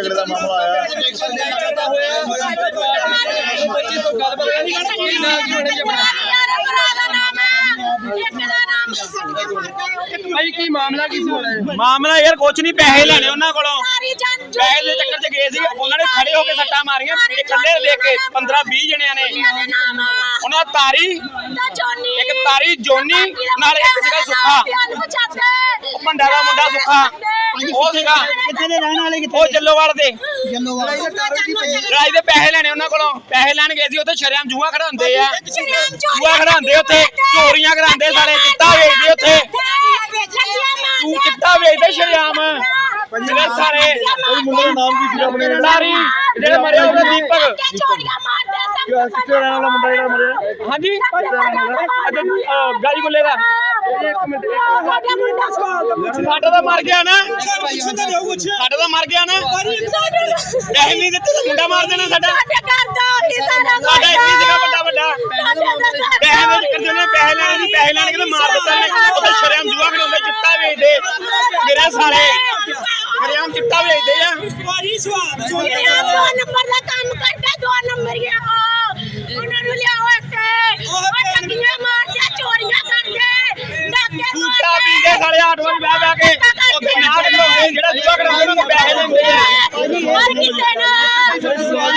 ਝਗੜੇ ਦਾ ਮਾਮਲਾ ਆਇਆ। ਭਾਈ ਕੀ ਮਾਮਲਾ ਕੀ ਸੀ ਹੋਣਾ? ਮਾਮਲਾ ਯਾਰ ਕੁਛ ਨਹੀਂ ਪੈਸੇ ਲੈਣੇ ਉਹਨਾਂ ਕੋਲੋਂ। ਪੈਸੇ ਦੇ ਚੱਕਰ 'ਚ ਗਏ ਸੀ। ਉਹਨਾਂ ਨੇ ਖੜੇ ਹੋ ਕੇ ਸੱਟਾਂ ਮਾਰੀਆਂ। ਇਹ ਇਕੱਲੇ ਦੇਖ ਕੇ 15 20 ਜਣਿਆਂ ਨੇ। ਉਹਨਾਂ ਦਾ ਤਾਰੀ ਇੱਕ ਤਾਰੀ ਜੋਨੀ ਨਾਲ ਇੱਕ ਸੀਗਾ ਸੁੱਖਾ। ਉਹ ਭੰਡਾ ਦਾ ਮੁੰਡਾ ਸੁੱਖਾ। ਉਹ ਸੀਗਾ ਕਿੱਥੇ ਦੇ ਰਹਿਣ ਵਾਲੇ ਕਿੱਥੇ ਉਹ ਜੱਲੋਵਾਲ ਦੇ। ਜੰਲੋਵਾਲ। ਰਾਜ ਦੇ ਪੈਸੇ ਲੈਣੇ ਉਹਨਾਂ ਕੋਲੋਂ। ਪੈਸੇ ਲੈਣ ਗਏ ਸੀ ਉੱਥੇ ਸ਼ਰਿਆਮ ਜੂਆ ਖੜਾਉਂਦੇ ਆ। ਜੂਆ ਖੜਾਉਂਦੇ ਉੱਥੇ ਚੋਰੀਆਂ ਕਰਾਉਂਦੇ ਸਾਰੇ ਚਿੱਟਾ ਵੇਚਦੇ ਉੱਥੇ। ਤੂੰ ਚਿੱਟਾ ਵੇਚਦੇ ਸ਼ਰਿਆਮ? ਜਿਹੜੇ ਸਾਰੇ। ਕੋਈ ਮੁੰਡੇ ਦਾ ਨਾਮ ਕੀ ਸੀ ਆਪਣੇ? ਤਾਰੀ ਜਿਹੜੇ ਮਰੇ ਉਹਦਾ ਦੀਪਕ। ਕਿੱਥੇ ਰਹਿਣ ਵਾਲਾ ਮੁੰਡਾ ਜਿਹੜਾ ਮਰਿਆ? ਹਾਂਜੀ। ਅੱਛਾ ਗੁੱਲੇ ਦਾ। ਸਾਡਾ ਤਾਂ ਮਰ ਗਿਆ ਨਾ। ਸਾਡਾ ਤਾਂ ਮਰ ਗਿਆ ਨਾ। ਪੈਸੇ ਨਹੀਂ ਦਿੱਤੇ ਤਾਂ ਮੁੰਡਾ ਮਾਰ ਦੇਣਾ ਸਾਡਾ। ਸਾਡਾ ਇੱਕ ਹੀ ਸੀਗਾ ਵੱਡਾ ਵੱਡਾ। ਪੈਸੇ ਦੇ ਚੱਕਰ ਦੇ ਪੈਸੇ ਲੈਣੇ ਸੀ ਪੈਸੇ ਲੈਣ ਕੇ ਤਾਂ ਮਾਰ ਦਿੱਤਾ ਨੇ ਉੱਥੇ ਸ਼ਰਮ ਜੂਆ ਖੜਾਉਂਦੇ ਚਿੱਟਾ ਵੇਚਦੇ। ਮੇਰੇ ਸਾਰੇ ਸ਼ਰਮ ਚਿੱਟਾ ਵੇਚਦੇ ਆ ਨੰਬਰ ਦਾ ਕੰਮ ਕਰਦਾ ਦੋ ਨੰਬਰ ਗਿਆ ਉਹਨਾਂ ਨੂੰ ਲਿਆਓ ਇੱਥੇ ਉਹ ਠੱਗੀਆਂ ਮਾਰਦੇ ਚੋਰੀਆਂ ਕਰਦੇ ਡਾਕੇ ਚਿੱਟਾ ਪੀਂਦੇ ਸਾਲੇ ਆਟੋ 'ਚ ਬਹਿ ਬਹਿ ਕੇ ਉੱਥੇ ਨਾੜ ਲਾਉਂਦੇ ਜਿਹੜਾ ਜੂਆ ਖੜਾਉਂਦੇ ਉਹਨਾਂ ਨੂੰ ਪੈਸੇ ਦਿੰਦੇ ਆ ਹਰ ਕਿਸੇ ਨਾਲ ਨਾਲ ਕੀਤਾ ਹੈ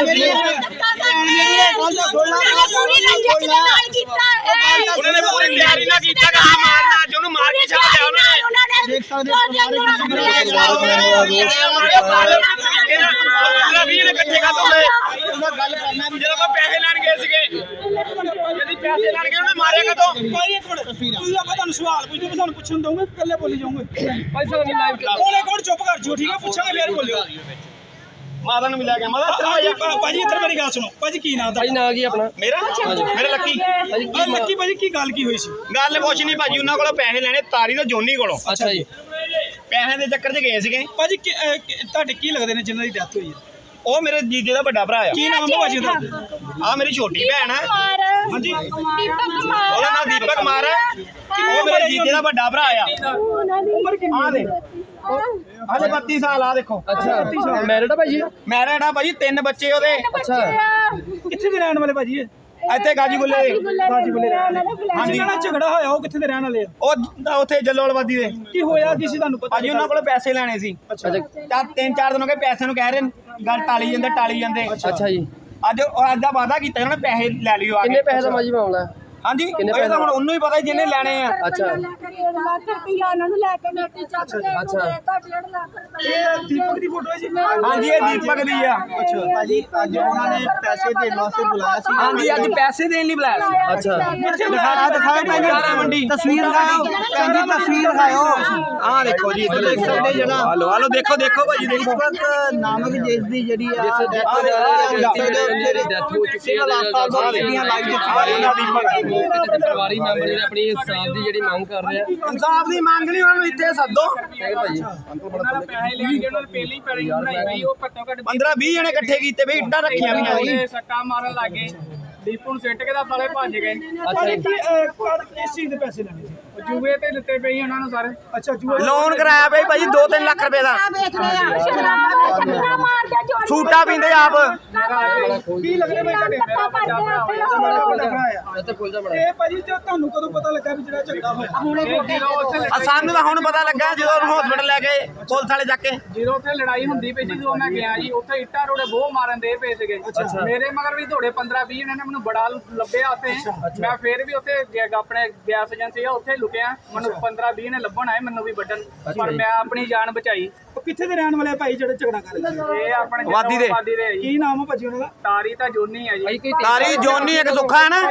ਉਹਨਾਂ ਨੇ ਪੂਰੀ ਤਿਆਰੀ ਨਾਲ ਕੀਤਾ ਕਿ ਹਾਂ ਮਾਰਨਾ ਅੱਜ ਉਹਨੂੰ ਮਾਰ ਕੇ ਛੱਡ ਦਿਆ ਉਹਨਾਂ ਨੇ। ਦੇਖ ਸਕਦੇ ਤੁਹਾਨੂੰ ਸਵਾਲ ਪੁੱਛਦੇ ਮੈਂ ਤੁਹਾਨੂੰ ਪੁੱਛਣ ਦਊਂਗਾ ਇਕੱਲੇ ਬੋਲੀ ਜਾਓਗੇ। ਭਾਈ ਸਾਨੂੰ ਲਾਈਵ ਕਰ ਕੋਲੇ ਕੋਲ ਚੁੱਪ ਕਰ ਜਿਓ ਠੀਕ ਹੈ ਪੁੱਛਾਂਗੇ ਫੇਰ ਬੋਲਿਓ। ਮਾਤਾ ਨੂੰ ਮਿਲਿਆ ਗਿਆ ਮਾਤਾ ਤੇਰਾ ਭਾਜੀ ਭਾ- ਭਾਜੀ ਇੱਧਰ ਮੇਰੀ ਗੱਲ ਸੁਣੋ। ਭਾਜੀ ਕੀ ਨਾਮ ਭਾਈ ਤੁਹਾਡਾ ਨਾਂ ਕੀ ਆਪਣਾ? ਮੇਰਾ ਮੇਰਾ ਲੱਕੀ। ਆਹ ਕੀ ਲੱਕੀ ਭਾਜੀ ਕੀ ਗੱਲ ਕੀ ਹੋਈ ਸੀ? ਗੱਲ ਕੁਛ ਨਹੀਂ ਭਾਜੀ ਉਹਨਾਂ ਕੋਲੋਂ ਪੈਸੇ ਲੈਣੇ ਤਾਰੀ ਤੇ ਜੋਨੀ ਕੋਲੋਂ। ਅੱਛਾ ਜੀ। ਪੈਸੇ ਦੇ ਚੱਕਰ 'ਚ ਗਏ ਸੀਗੇ। ਭਾਜੀ ਕੀ- ਅਹ, ਕੀ- ਤੁਹਾਡੇ ਕੀ ਲੱਗਦੇ ਨੇ ਜਿਨ੍ਹਾਂ ਦੀ ਡੈਥ ਹੋਈ ਹੈ? ਉਹ ਮੇਰੇ ਜੀਜੇ ਦਾ ਵੱਡਾ ਭਰਾ ਆ। ਕੀ ਨਾਮ ਹੈ ਭਾਜੀ ਦਾ ਆ ਮੇਰੀ ਛੋਟੀ ਭੈਣ ਆ। ਹਾਂਜੀ। ਦੀਪਕ ਕੁਮਾਰ। ਉਹਦਾ ਨਾਮ ਦੀਪਕ ਕੁਮਾਰ ਹੈ ਉਹ ਮੇਰੇ ਜੀਜੇ ਦਾ ਵੱਡਾ ਭਰਾ ਆ। ਉਮਰ ਆ ਦੇ ਹਾਲੇ 32 ਸਾਲ ਆ ਦੇਖੋ। ਅੱਛਾ। ਮੈਰਿਡ ਆ। ਭਾਈ ਮੈਰਿਡ ਆ ਭਾਜੀ ਤਿੰਨ ਬੱਚੇ ਉਹਦੇ। ਅੱਛਾ। ਕਿੱਥੇ ਦੇ ਰਹਿਣ ਵਾਲੇ ਭਾਜੀ ਇੱਥੇ ਗਾਜੀ ਗੁੱਲੇ ਭਾਜੀ ਬੋਲੇ ਰਹਿਣ ਵਾਲੇ ਹਾਂਜੀ। ਨਾਲ ਝਗੜਾ ਹੋਇਆ ਉਹ ਕਿੱਥੇ ਦੇ ਰਹਿਣ ਵਾਲੇ ਆ? ਉਹ ਉੱਥੇ ਜੱਲੋਲਵਾਦੀ ਦੇ। ਕੀ ਹੋਇਆ ਕਿਸੇ ਤੁਹਾਨੂੰ ਪਤਾ ਭਾਜੀ ਉਹਨਾਂ ਕੋਲ ਪੈਸੇ ਲੈਣੇ ਸੀ। ਅੱਛਾ। ਚਾਰ ਤਿੰਨ ਚਾਰ ਦਿਨ ਹੋ ਗਏ ਪੈਸੇ ਨੂੰ ਕਹਿ ਰਹੇ ਨੇ, ਗੱਲ ਟਾਲੀ ਜਾਂਦੇ ਟਾਲੀ ਜਾਂਦੇ। ਅੱਛਾ ਜੀ। ਅੱਜ ਉਹ ਅੱਜ ਦਾ ਵਾਅਦਾ ਕੀਤਾ ਉਹਨਾਂ ਨੇ ਪੈਸੇ ਲੈ ਲਿਓ ਆ ਕਿੰਨੇ ਪੈਸੇ ਦਾ ਮਾਜੀ ਮਾਮਲਾ? ਹਾਂਜੀ ਇਹ ਤਾਂ? ਹੁਣ ਉਹਨੂੰ ਹੀ ਪਤਾ ਜਿਹਨੇ ਲੈਣੇ ਆ। ਅੱਛਾ। ਲੱਖ ਰੁਪਈਆ ਉਹਨਾਂ ਨੂੰ ਲੈ ਕੇ ਨੋਟੀ ਚੱਕ ਕੇ ਅੱਛਾ। ਤਾਂ 1.5 ਲੱਖ ਰੁਪਈਆ ਇਹ ਦੀਪਕ ਦੀ ਫੋਟੋ ਹੈ ਜੀ। ਹਾਂਜੀ ਇਹ ਦੀਪਕ ਦੀ ਆ। ਭਾਜੀ ਅੱਜ ਉਹਨਾਂ ਨੇ ਪੈਸੇ ਦੇਣ ਵਾਸਤੇ ਬੁਲਾਇਆ ਸੀ। ਹਾਂਜੀ ਅੱਜ ਪੈਸੇ ਦੇਣ ਲਈ ਬੁਲਾਇਆ ਸੀ। ਅੱਛਾ। ਕਿੱਥੇ ਦਿਖਾਇਆ ਦਿਖਾਇਆ ਭਾਜੀ ਮੰਡੀ। ਤਸਵੀਰ ਦਿਖਾਓ। ਕਹਿੰਦੀ ਤਸਵੀਰ ਦਿਖਾਓ। ਆਹ ਦੇਖੋ ਜੀ ਇੱਧਰ ਦੇਖ ਸਕਦੇ ਜਣਾ। ਹਲੋ ਹਲੋ ਦੇਖੋ ਦੇਖੋ ਭਾਜੀ ਦੇਖੋ। ਨਾਮਕ ਜਿਸ ਦੀ ਜਿਹੜੀ ਆ ਜਿਹੜੀ ਡੈਥ ਹੋ ਚੁੱਕੀ ਹੈ। ਗੱਡੀਆਂ ਲੱਗ ਇਹਨਾਂ ਦੀਪਕ ਪਰਿਵਾਰੀ ਮੈਂਬਰ ਜਿਹੜੇ ਆਪਣੀ ਇਨਸਾਫ ਦੀ ਜਿਹੜੀ ਮੰਗ ਕਰ ਰਹੇ ਆ। ਇਨਸਾਫ ਦੀ ਮੰਗ ਨਹੀਂ ਉਹਨਾਂ ਨੂੰ ਇੱਥੇ ਸੱਦੋ। ਹੈਗੇ ਭਾਈ ਪੈਸੇ ਲੈ ਕੇ ਉਹਨਾਂ ਨੇ ਪਹਿਲੀ ਪੈਲੀ ਬਣਾਈ ਗਈ ਉਹ ਘੱਟੋ ਘੱਟ 15 20 ਜਣੇ ਇਕੱਠੇ ਕੀਤੇ ਬਈ ਇੱਟਾਂ ਰੱਖੀਆਂ ਜੀ ਉਹਨੇ ਸੱਟਾਂ ਮਾਰਨ ਲੱਗੇ ਦੀਪੂ ਨੂੰ ਸਿੱਟ ਕੇ ਤਾਂ ਸਾਲੇ ਭੱਜ ਗਏ। ਅੱਛਾ ਕਿਸ ਚੀਜ਼ ਦੇ ਪੈਸੇ ਲੈਣੇ ਜੂਏ ਤੇ ਦਿੱਤੇ ਪਈ ਉਹਨਾਂ ਨੂੰ ਸਾਰੇ। ਅੱਛਾ ਜੂਏ ਲੋਨ ਕਰਾਇਆ ਬਈ ਭਾਜੀ 2-3 ਲੱਖ ਰੁਪਏ ਦਾ। ਵੇਖ ਰਹੇ ਆ ਸ਼ਰਾਬਾਂ ਵੇਚ ਕੇ ਮਾਰਦੇ ਚੋਰੀ ਸੂਟਾ ਪੀਂਦੇ ਆਪ। ਕੀ ਲੱਗਦਾ ਬਈ ਤੁਹਾਡੇ? ਇਹ ਭਾਜੀ ਜੇ ਤੁਹਾਨੂੰ ਕਦੋਂ ਪਤਾ ਲੱਗਾ ਵੀ ਜਿਹੜਾ ਝਗੜਾ ਹੋਇਆ? ਆ ਸਾਨੂੰ ਤਾਂ ਹੁਣ ਪਤਾ ਲੱਗਾ ਜਦੋਂ ਉਹਨੂੰ ਹਸਪੀਟਲ ਲੈ ਗਏ ਪੁਲਿਸ ਵਾਲੇ ਜਾ ਕੇ। ਜਦੋਂ ਉੱਥੇ ਲੜਾਈ ਹੁੰਦੀ ਪਈ ਸੀ ਜਦੋਂ ਮੈਂ ਗਿਆ ਜੀ ਉੱਥੇ ਇੱਟਾਂ ਰੋੜੇ ਬਹੁਤ ਮਾਰਨ ਦੇ ਪਏ ਸੀਗੇ। ਮੇਰੇ ਮਗਰ ਵੀ ਥੋੜੇ 15 20 ਜਣੇ ਨੇ ਮੈਨੂੰ ਬੜਾ ਲੱਭਿਆ ਉੱਥੇ। ਮੈਂ ਫੇਰ ਵੀ ਉੱਥੇ ਆਪਣੇ ਗੈਸ ਏਜੰਸੀ ਆ ਉੱਥੇ ਲੁਕਿਆ ਮੈਨੂੰ 15 20 ਨੇ ਲੱਭਣ ਆਏ ਮੈਨੂੰ ਵੀ ਵੱਢਣ। ਪਰ ਮੈਂ ਆਪਣੀ ਜਾਨ ਬਚਾਈ। ਉਹ ਕਿੱਥੇ ਦੇ ਰਹਿਣ ਵਾਲੇ ਭਾਈ ਜਿਹੜੇ ਝਗੜਾ ਕਰ ਰਹੇ ਇਹ ਆਪਣੇ ਵਾਦੀ ਦੇ। ਵਾਦੀ ਦੇ ਆ ਜੀ। ਕੀ ਨਾਮ ਆ ਭਾਜੀ ਉਹਨਾਂ ਦਾ? ਤਾਰੀ ਤਾਂ ਜੋਨੀ ਆ ਜੀ। ਤਾਰੀ ਜੋਨੀ ਇੱਕ ਸੁੱਖਾ ਹੈ ਨਾ?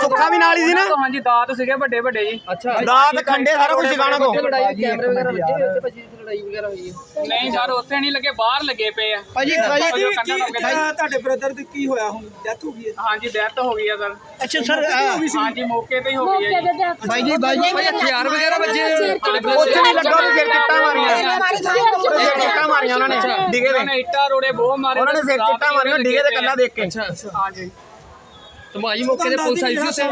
ਸੁੱਖਾ ਵੀ ਨਾਲ ਹੀ ਸੀ ਨਾ? ਹਾਂਜੀ ਦਾਤ ਸੀਗੇ ਵੱਡੇ ਵੱਡੇ ਜੀ। ਅੱਛਾ। ਦਾਤ ਖੰਡੇ ਸਾਰਾ ਕੁਝ ਸਿਖਾਣਾ ਕੋ। ਕੈਮਰੇ ਵਗੈਰਾ ਲੱਗੇ ਹੋਏ ਉੱਥੇ ਭਾਜੀ? ਲੜਾਈ ਵਗੈਰਾ ਹੋਈ ਹੈ ਨਹੀਂ ਸਰ ਉੱਥੇ ਨਹੀਂ ਲੱਗੇ ਬਾਹਰ ਲੱਗੇ ਪਏ ਆ। ਭਾਜੀ ਭਾਜੀ ਤੁਹਾਡੇ ਬ੍ਰਦਰ ਦੀ ਕੀ ਹੋਇਆ ਹੁਣ? ਡੈਥ ਹੋ ਗਈ ਹੈ? ਹਾਂਜੀ ਡੈਥ ਹੋ ਗਈ ਆ ਸਰ। ਅੱਛਾ ਸਰ ਹਾਂਜੀ ਮੌਕੇ ਤੇ ਹੀ ਹੋ ਗਈ ਹੈ ਭਾਈ ਜੀ ਭਾਈ ਜੀ ਹਥਿਆਰ ਵਗੈਰਾ ਬੱਚੇ ਉੱਥੇ ਨਹੀਂ ਲੱਗਾ ਉਹਨੇ ਸਿਰ ਚਿੱਟਾ ਮਾਰੀਆਂ। ਚਿੱਟਾ ਮਾਰੀਆਂ ਉਹਨਾਂ। ਨੇ ਡਿਗੇ ਦੇ ਨੇ ਇੱਟਾਂ ਰੋੜੇ ਬਹੁਤ ਮਾਰੇ। ਉਹਨਾਂ ਨੇ ਸਿਰ ਚਿੱਟਾ ਮਾਰੀਆਂ ਡਿਗੇ ਦੇ ਕੱਲਾ ਦੇਖ ਕੇ। ਹਾਂਜੀ। ਤੇ ਭਾਜੀ ਮੌਕੇ ਤੇ ਪੁਲਿਸ ਆਈ ਸੀ ਉੱਥੇ?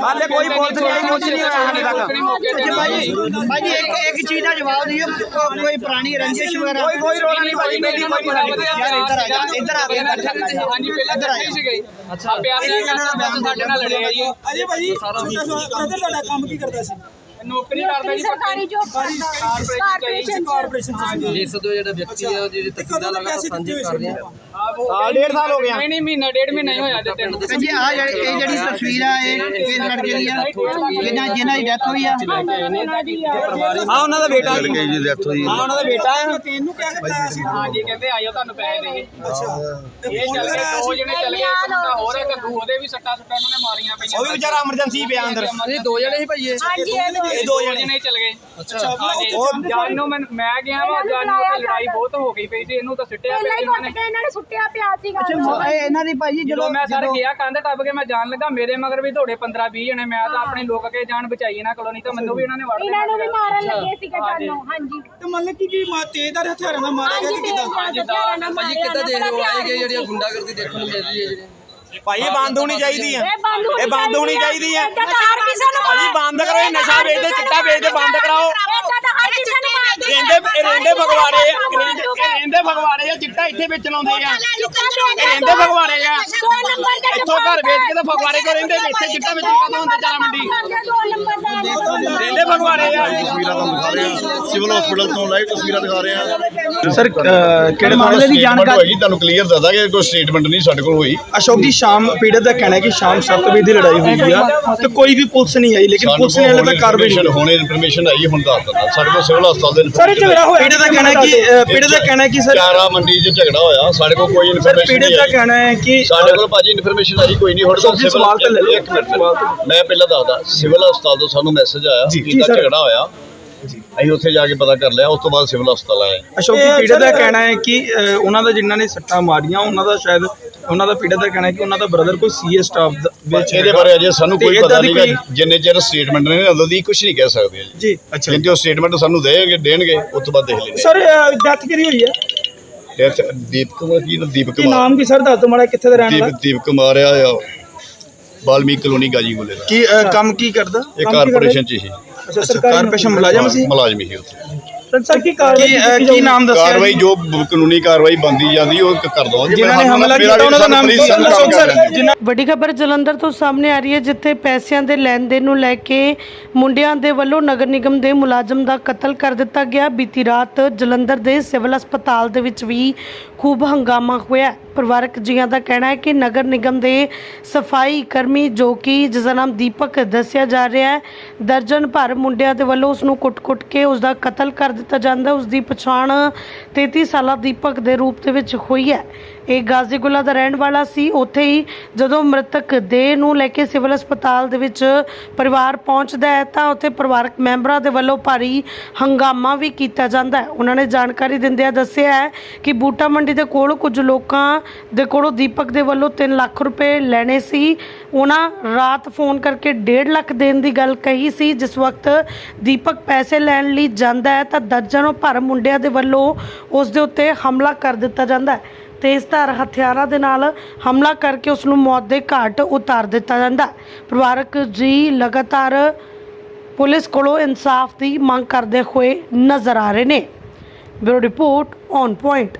ਹਾਲੇ ਕੋਈ ਪੁਲਿਸ ਨਹੀਂ ਆਈ ਕੁਝ ਨਹੀਂ ਹੋਇਆ ਹਾਲੇ ਤੱਕ ਤੇ ਭਾਜੀ ਭਾਜੀ ਇੱਕ ਇੱਕ ਚੀਜ਼ ਦਾ ਜਵਾਬ ਦਿਓ ਕੋਈ ਪੁਰਾਣੀ ਰੰਜਿਸ਼ ਵਗੈਰਾ? ਕੋਈ ਕੋਈ ਰੋਲਾ ਨਹੀਂ ਭਾਜੀ ਮੇਰੀ ਕੋਈ ਯਾਰ ਇੱਧਰ ਆ ਜਾ ਇੱਧਰ ਆ ਜਾ ਹਾਂਜੀ ਪਹਿਲਾਂ ਤਾਂ ਨਹੀਂ ਸੀਗੇ। ਅੱਛਾ। ਪਿਆਰ ਨਾਲ ਸਾਡੇ ਨਾਲ ਲੜਿਆ ਜੀ। ਅਜੇ ਭਾਜੀ ਬ੍ਰਦਰ ਤੁਹਾਡਾ ਕੰਮ ਕੀ ਕਰਦਾ ਸੀ? ਨੌਕਰੀ ਕਰਦਾ ਜੀ ਸਰਕਾਰੀ ਜੋਬ ਕਾਰਪੋਰੇਸ਼ਨ ਕਾਰਪੋਰੇਸ਼ਨ ਦੇਖ ਸਕਦੇ ਹੋ ਜਿਹੜਾ ਵਿਅਕਤੀ ਹੈ ਉਹਦੀ ਤਸਵੀਰਾਂ ਲਗਾ ਸਾਂਝੀ ਕਰ ਰਹੇ ਆ ਸਾਲ ਡੇਢ ਸਾਲ ਹੋ ਗਿਆ ਨਹੀਂ ਨਹੀਂ ਮਹੀਨਾ ਡੇਢ ਮਹੀਨਾ ਹੀ ਹੋਇਆ ਜੇ ਤਿੰਨ ਜੀ ਆ ਜਿਹੜੀ ਇਹ ਜਿਹੜੀ ਤਸਵੀਰ ਆ ਇਹ ਇਹ ਲੜਕੇ ਦੀ ਆ ਜਿਹਨਾਂ ਜਿਹਨਾਂ ਦੀ ਡੈਥ ਹੋਈ ਆ ਹਾਂ ਉਹਨਾਂ ਦਾ ਬੇਟਾ ਲੜਕੇ ਜੀ ਡੈਥ ਹੋਈ ਹਾਂ ਉਹਨਾਂ ਦਾ ਬੇਟਾ ਆ ਤੈਨੂੰ ਕਿਆ ਕਰਦਾ ਸੀ ਹਾਂਜੀ ਕਹਿੰਦੇ ਆਇਓ ਤੁਹਾਨੂੰ ਪੈਸੇ ਦੇਗੇ ਅੱਛਾ ਇਹ ਚੱਲ ਗਏ ਦੋ ਜਣੇ ਚੱਲ ਗਏ ਇੱਕ ਮੁੰਡਾ ਹੋਰ ਹੈ ਕੱਦੂ ਉਹਦੇ ਵੀ ਸੱਟਾਂ ਸੁੱਟਾਂ ਉਹਨਾਂ ਨੇ ਮਾਰੀਆਂ ਪਈਆਂ ਉਹ ਵੀ ਵਿਚਾਰਾ ਐਮਰਜੈਂਸੀ ਪਿਆ ਅੰਦਰ ਇਹ ਦੋ ਜਣੇ ਸੀ ਭਾਈ ਇਹ ਹਾਂਜੀ ਇਹ ਦੋ ਇਹ ਦੋ ਜਣੇ। ਚੱਲ ਗਏ। ਅੱਛਾ। ਜਾਨ ਮੈਂ ਮੈਂ ਗਿਆ ਵਾ ਜਾਨ ਉੱਥੇ ਲੜਾਈ ਬਹੁਤ ਹੋ ਗਈ ਪਈ ਸੀ ਇਹਨੂੰ ਤਾਂ ਸਿੱਟਿਆ ਪਿਆ ਇਹਨਾਂ ਨੇ। ਇਹਨਾਂ ਨੇ ਸੁੱਟਿਆ ਪਿਆ ਸੀਗਾ ਇਹ ਇਹਨਾਂ ਦੀ ਭਾਜੀ ਜਦੋਂ ਮੈਂ ਸਰ ਗਿਆ ਕੰਧ ਟੱਪ ਕੇ ਮੈਂ ਜਾਣ ਲੱਗਾ ਮੇਰੇ ਮਗਰ ਵੀ ਦੌੜੇ 15 20 ਜਣੇ ਮੈਂ ਤਾਂ ਆਪਣੇ ਲੋਕ ਕੇ ਜਾਨ ਬਚਾਈ ਇਹਨਾਂ ਕੋਲੋਂ ਨਹੀਂ ਤਾਂ ਮੈਨੂੰ ਵੀ ਇਹਨਾਂ ਨੇ ਵੜ ਇਹਨਾਂ ਨੂੰ ਵੀ ਮਾਰਨ ਲੱਗੇ ਸੀਗੇ ਜਾਨੋਂ ਹਾਂਜੀ। ਤੇ ਮੰਨ ਲਓ ਕਿ ਕੀ ਮਾ ਤੇਜ਼ਦਾਰ ਹਥਿਆਰਾਂ ਨਾਲ ਮਾਰਿਆ ਗਿਆ ਕਿ ਕਿਦਾਂ? ਭਾਜੀ ਕਿੱਦਾਂ ਦੇਖ ਰਹੇ ਹੋ ਆਏ ਗਏ ਜਿਹੜੀਆਂ ਗੁੰਡਾਗਰਦੀ ਦੇਖਣ ਨੂੰ ਮਿਲ ਰਹੀ ਹੈ ਜਿਹੜੀ ਭਾਈ ਇਹ ਬੰਦ ਹੋਣੀ ਚਾਹੀਦੀ ਆ। ਇਹ ਬੰਦ ਹੋਣੀ ਚਾਹੀਦੀ ਆ। ਭਾਜੀ ਬੰਦ ਕਰੋ ਇਹ ਨਸ਼ਾ ਵੇਚਦੇ ਚਿੱਟਾ ਵੇਚਦੇ ਬੰਦ ਕਰਾਓ। ਰਹਿੰਦੇ ਇਹ ਰਹਿੰਦੇ ਫਗਵਾੜੇ ਆ। ਇਹ ਰਹਿੰਦੇ ਫਗਵਾੜੇ ਆ ਚਿੱਟਾ ਇੱਥੇ ਵੇਚ ਲਾਉਂਦੇ ਆ। ਇਹ ਰਹਿੰਦੇ ਫਗਵਾੜੇ ਆ। ਇੱਥੋਂ ਘਰ ਵੇਚ ਕੇ ਤਾਂ ਫਗਵਾੜੇ ਕੋ ਰਹਿੰਦੇ ਨੇ, ਇੱਥੇ ਚਿੱਟਾ ਵੇਚਣ ਕਦੋਂ ਹੁੰਦੇ ਚਾਰਾ ਮੰਡੀ। ਦੋ ਦਾ ਰਹਿੰਦੇ ਫਗਵਾੜੇ ਆ। ਤਸਵੀਰਾਂ ਤੁਹਾਨੂੰ ਦਿਖਾ ਰਹੇ ਹਾਂ। ਸਿਵਲ ਹਸਪੀਟਲ ਤੋਂ ਲਾਈਵ ਤਸਵੀਰਾਂ ਦਿਖਾ ਰਹੇ ਹਾਂ। ਸਰ ਕਿਹੜੇ ਮਾਮਲੇ ਦੀ ਜਾਣਕਾਰੀ ਹੋਏਗੀ ਤੁਹਾਨੂੰ ਕਲੀਅਰ ਦੱਸਦਾ ਕਿ ਕੋਈ ਸਟੇਟਮੈਂਟ ਨਹੀਂ ਸਾਡੇ ਕੋਲ ਹੋਈ। ਅਸ਼ੋਕ ਜੀ ਸ਼ਾਮ ਪੀੜਤ ਦਾ ਕਹਿਣਾ ਹੈ ਕਿ ਸ਼ਾਮ 7 ਵਜੇ ਦੀ ਲੜਾਈ ਹੋਈ ਆ ਤੇ ਕੋਈ ਵੀ ਪੁਲਿਸ ਨਹੀਂ ਆਈ ਲੇਕਿਨ ਪੁਲਿਸ ਨੇ ਹਾਲੇ ਤੱਕ ਕਾਰਵਾਈ ਨਹੀਂ ਇਨਫੋਰਮੇਸ਼ਨ ਹੁਣੇ ਇਨਫੋਰਮੇਸ਼ਨ ਆਈ ਹੁਣ ਦੱਸ ਦਿੰਦਾ। ਸਾਡੇ ਕੋਲ ਸਿਵਲ ਹਸਪਤਾਲ ਦੇ ਸਰ ਝਗੜਾ ਹੋਇਆ। ਪੀੜਤ ਦਾ ਕਹਿਣਾ ਹੈ ਕਿ ਪੀੜਤ ਦਾ ਕਹਿਣਾ ਹੈ ਕਿ ਸਰ ਚਾਰਾ ਮੰਡੀ 'ਚ ਝਗੜਾ ਹੋਇਆ। ਸਾਡੇ ਕੋਲ ਕੋਈ ਇਨਫੋਰਮੇਸ਼ਨ ਪੀੜਤ ਨਹੀਂ ਦਾ ਆਈ। ਕਹਿਣਾ ਹੈ ਕਿ ਸਾਡੇ ਕੋਲ ਭਾਜੀ ਇਨਫੋਰਮੇਸ਼ਨ ਆਈ ਕੋਈ ਨਹੀਂ ਹੁਣ ਜੀ, ਸਵਾਲ ਤਾਂ ਲੈ ਲਓ। ਇੱਕ ਮਿੰਟ ਮੈਂ ਪਹਿਲਾਂ ਦੱਸਦਾ ਸਿਵਲ ਹਸਪਤਾਲ ਤੋਂ ਸਾਨੂੰ ਮੈਸੇਜ ਆਇਆ ਕਿ ਇਹਦਾ। ਝਗੜਾ ਹੋਇਆ। ਅਸੀਂ ਉੱਥੇ ਜਾ ਕੇ ਪਤਾ ਕਰ ਲਿਆ ਉਸ ਤੋਂ ਬਾਅਦ ਸਿਵਲ ਹਸਪਤਾਲ ਆਏ। ਅਸ਼ੋਕ ਜੀ ਪੀੜਤ ਦਾ ਕਹਿਣਾ ਹੈ ਕਿ ਉਹਨਾਂ ਦਾ ਜਿਨ੍ਹਾਂ ਨੇ ਸੱਟਾਂ ਮਾਰੀਆਂ ਉਹਨਾਂ ਦਾ ਸ਼ਾਇਦ ਉਹਨਾਂ ਦਾ ਪੀੜਤ ਦਾ ਕਹਿਣਾ ਹੈ ਕਿ ਉਹਨਾਂ ਦਾ ਬ੍ਰਦਰ ਕੋਈ ਸੀਏ ਸਟਾਫ ਵਿੱਚ ਇਹਦੇ। ਬਾਰੇ ਅਜੇ ਸਾਨੂੰ ਕੋਈ ਪਤਾ ਨਹੀਂ ਜਿੰਨੇ ਚਿਰ ਸਟੇਟਮੈਂਟ ਨੇ ਉਦੋਂ ਦੀ ਕੁਝ ਨਹੀਂ ਕਹਿ ਸਕਦੇ। ਜੀ ਅੱਛਾ। ਜਿੰਨੇ ਉਹ ਸਟੇਟਮੈਂਟ ਸਾਨੂੰ ਦੇਣਗੇ ਦੇਣਗੇ ਉਸ ਤੋਂ ਬਾਅਦ ਦੇਖ ਲੈਂਦੇ ਸਰ ਡੈਥ ਕਿਹਦੀ ਹੋਈ ਹੈ? ਡੈਥ ਦੀਪਕ ਕੁਮਾਰ ਕੀ ਨਾਮ? ਦੀਪਕ ਕੀ ਕੁਮਾਰ। ਨਾਮ ਕੀ ਸਰ? ਦੱਸ ਦਿਓ ਮਾੜਾ ਕਿੱਥੇ ਦਾ ਰਹਿਣ ਵਾਲਾ? ਦੀਪ ਦੀਪ ਕੁਮਾਰ ਆ ਆ ਬਾਲਮੀਕ ਕਲੋਨੀ ਗਾਜੀ ਬੋਲੇ ਦਾ। ਕੀ ਅਹ, ਕੰਮ ਕੀ ਕਰਦਾ? ਇਹ ਕੰਮ ਕੀ ਕਾਰਪੋਰੇਸ਼ਨ ਚ ਹੀ। ਅੱਛਾ ਅੱਛਾ ਸਰਕਾਰੀ ਕਾਰਪੋਰੇਸ਼ਨ ਮੁਲਾਜ਼ਮ ਸੀ? ਮੁਲਾਜ਼ਮ ਹੀ ਉੱਥੇ। ਸਰ ਕੀ ਕੀ ਕਾਰਵਾਈ ਅਹ, ਕੀ ਨਾਮ ਦੱਸਿਆ? ਕਾਰਵਾਈ ਜੋ ਬ- ਕਾਨੂੰਨੀ ਕਾਰਵਾਈ ਬੰਦੀ ਜਾਂਦੀ ਉਹ ਕਰ ਦਵਾਂਗੇ। ਜਿਨ੍ਹਾਂ ਨੇ ਹਮਲਾ ਕੀਤਾ ਉਹਨਾਂ ਦਾ ਨਾਮ ਕੀ ਹੈ? ਅਸ਼ੋਕ ਸਰ ਜਿਨ੍ਹਾਂ ਵੱਡੀ ਖਬਰ ਜਲੰਧਰ ਤੋਂ ਸਾਹਮਣੇ ਆ ਰਹੀ ਹੈ ਜਿੱਥੇ ਪੈਸਿਆਂ ਦੇ ਲੈਣ ਦੇਣ ਨੂੰ ਲੈ ਕੇ ਮੁੰਡਿਆਂ ਦੇ ਵੱਲੋਂ ਨਗਰ ਨਿਗਮ ਦੇ ਮੁਲਾਜ਼ਮ ਦਾ ਕਤਲ ਕਰ ਦਿੱਤਾ ਗਿਆ। ਬੀਤੀ ਰਾਤ ਜਲੰਧਰ ਦੇ ਸਿਵਲ ਹਸਪਤਾਲ ਦੇ ਵਿੱਚ ਵੀ ਖੂਬ ਹੰਗਾਮਾ ਹੋਇਆ। ਪਰਿਵਾਰਕ ਜੀਆਂ ਦਾ ਕਹਿਣਾ ਹੈ ਕਿ ਨਗਰ ਨਿਗਮ ਦੇ ਸਫ਼ਾਈ ਕਰਮੀ ਜੋ ਕਿ ਜਿਸ ਦਾ ਨਾਮ ਦੀਪਕ ਦੱਸਿਆ ਜਾ ਰਿਹਾ ਹੈ, ਦਰਜਨ ਭਰ ਮੁੰਡਿਆਂ ਦੇ ਵੱਲੋਂ ਉਸ ਨੂੰ ਕੁੱਟ-ਕੁੱਟ ਕੇ ਉਸ ਦਾ ਕਤਲ ਕਰ ਦਿੱਤਾ ਜਾਂਦਾ ਹੈ। ਉਸ ਦੀ ਪਛਾਣ 33 ਸਾਲਾ ਦੀਪਕ ਦੇ ਰੂਪ ਦੇ ਵਿੱਚ ਹੋਈ ਹੈ ਇਹ ਗਾਜ਼ੀਗੁਲਾ ਦਾ ਰਹਿਣ ਵਾਲਾ ਸੀ। ਉੱਥੇ ਹੀ ਜਦੋਂ ਮ੍ਰਿਤਕ ਦੇਹ ਨੂੰ ਲੈ ਕੇ ਸਿਵਲ ਹਸਪਤਾਲ ਦੇ ਵਿੱਚ ਪਰਿਵਾਰ ਪਹੁੰਚਦਾ ਹੈ, ਤਾਂ ਉੱਥੇ ਪਰਿਵਾਰਕ ਮੈਂਬਰਾਂ ਦੇ ਵੱਲੋਂ ਭਾਰੀ ਹੰਗਾਮਾ ਵੀ ਕੀਤਾ ਜਾਂਦਾ ਹੈ। ਉਹਨਾਂ ਨੇ ਜਾਣਕਾਰੀ ਦਿੰਦਿਆਂ ਦੱਸਿਆ ਹੈ ਕਿ ਬੂਟਾ ਮੰਡੀ ਦੇ ਕੋਲ ਕੁਝ ਲੋਕਾਂ ਦੇ ਕੋਲੋਂ ਦੀਪਕ ਦੇ ਵੱਲੋਂ 3 ਲੱਖ ਰੁਪਏ ਲੈਣੇ ਸੀ। ਉਹਨਾਂ ਰਾਤ ਫੋਨ ਕਰਕੇ 1.5 ਲੱਖ ਦੇਣ ਦੀ ਗੱਲ ਕਹੀ ਸੀ। ਜਿਸ ਵਕਤ ਦੀਪਕ ਪੈਸੇ ਲੈਣ ਲਈ ਜਾਂਦਾ ਹੈ, ਤਾਂ ਦਰਜਨੋਂ ਭਰ ਮੁੰਡਿਆਂ ਦੇ ਵੱਲੋਂ ਉਸ ਦੇ ਉੱਤੇ ਹਮਲਾ ਕਰ ਦਿੱਤਾ ਜਾਂਦਾ ਹੈ। ਤੇਜ਼ਧਾਰ ਹਥਿਆਰਾਂ ਦੇ ਨਾਲ ਹਮਲਾ ਕਰਕੇ ਉਸ ਨੂੰ ਮੌਤ ਦੇ ਘਾਟ ਉਤਾਰ ਦਿੱਤਾ ਜਾਂਦਾ। ਪਰਿਵਾਰਕ ਜੀ ਲਗਾਤਾਰ ਪੁਲਿਸ ਕੋਲੋਂ ਇਨਸਾਫ ਦੀ ਮੰਗ ਕਰਦੇ ਹੋਏ ਨਜ਼ਰ ਆ ਰਹੇ ਨੇ। Bureau report, on point.